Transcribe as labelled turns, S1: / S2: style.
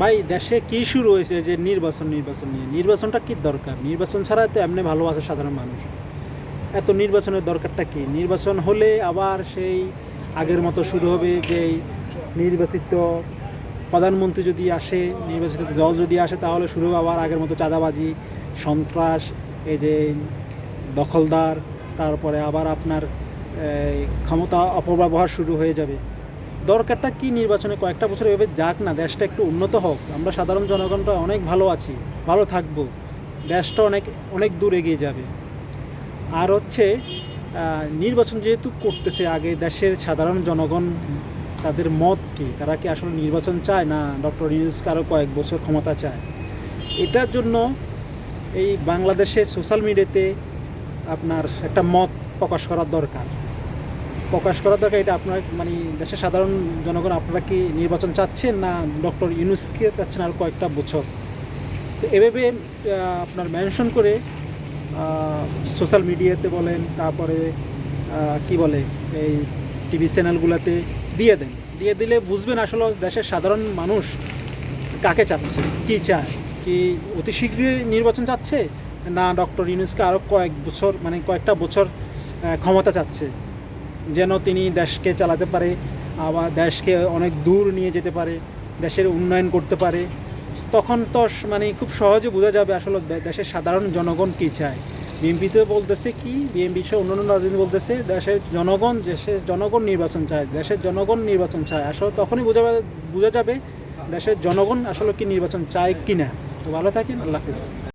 S1: ভাই, দেশে কি শুরু হয়েছে যে নির্বাচন নির্বাচন নিয়ে? নির্বাচনটা কি দরকার? নির্বাচন ছাড়া তো এমনি ভালো আছে সাধারণ মানুষ। এত নির্বাচনের দরকারটা কি? নির্বাচন হলে আবার সেই আগের মতো শুরু হবে যে নির্বাচিত প্রধানমন্ত্রী যদি আসে, নির্বাচিত দল যদি আসে, তাহলে শুরু হবে আবার আগের মতো চাঁদাবাজি, সন্ত্রাস, এই যে দখলদার, তারপরে আবার আপনার ক্ষমতা অপব্যবহার শুরু হয়ে যাবে। দরকারটা কি নির্বাচনে কয়েকটা বছর এভাবে যাক না, দেশটা একটু উন্নত হোক। আমরা সাধারণ জনগণটা অনেক ভালো আছি, ভালো থাকব। দেশটা অনেক অনেক দূর এগিয়ে যাবে। আর হচ্ছে নির্বাচন যেহেতু করতেছে, আগে দেশের সাধারণ জনগণ তাদের মত কি? তারা কি আসলে নির্বাচন চায় না? ডক্টর ইউনুসকে আরও কয়েক বছর ক্ষমতা চায়? এটার জন্য এই বাংলাদেশে সোশ্যাল মিডিয়াতে আপনার একটা মত প্রকাশ করার দরকার। প্রকাশ করা দরকার, এটা আপনার মানে দেশের সাধারণ জনগণ আপনারা কি নির্বাচন চাচ্ছেন না ডক্টর ইউনুসকে চাচ্ছেন আর কয়েকটা বছর? তো এভাবে আপনার মেনশন করে সোশ্যাল মিডিয়াতে বলেন, তারপরে কি বলে, এই টিভি চ্যানেলগুলোতে দিয়ে দেন। দিয়ে দিলে বুঝবেন আসলে দেশের সাধারণ মানুষ কাকে চাচ্ছে, কি চায়, কি অতি শীঘ্রই নির্বাচন চাচ্ছে না ডক্টর ইউনুসকে আরও কয়েক বছর মানে কয়েকটা বছর ক্ষমতা চাচ্ছে? যেন তিনি দেশকে চালাতে পারে, আবার দেশকে অনেক দূর নিয়ে যেতে পারে, দেশের উন্নয়ন করতে পারে। তখন তো মানে খুব সহজে বোঝা যাবে আসলে দেশের সাধারণ জনগণ কী চায়। বিএনপিতে বলতেছে কি, বিএনপি সহ অন্যান্য রাজনীতি বলতেছে, দেশের জনগণ দেশের জনগণ নির্বাচন চায়, দেশের জনগণ নির্বাচন চায়। আসলে তখনই বোঝা বোঝা যাবে দেশের জনগণ আসলে কি নির্বাচন চায় কি না তো ভালো থাকেন, আল্লাহ হাফিজ।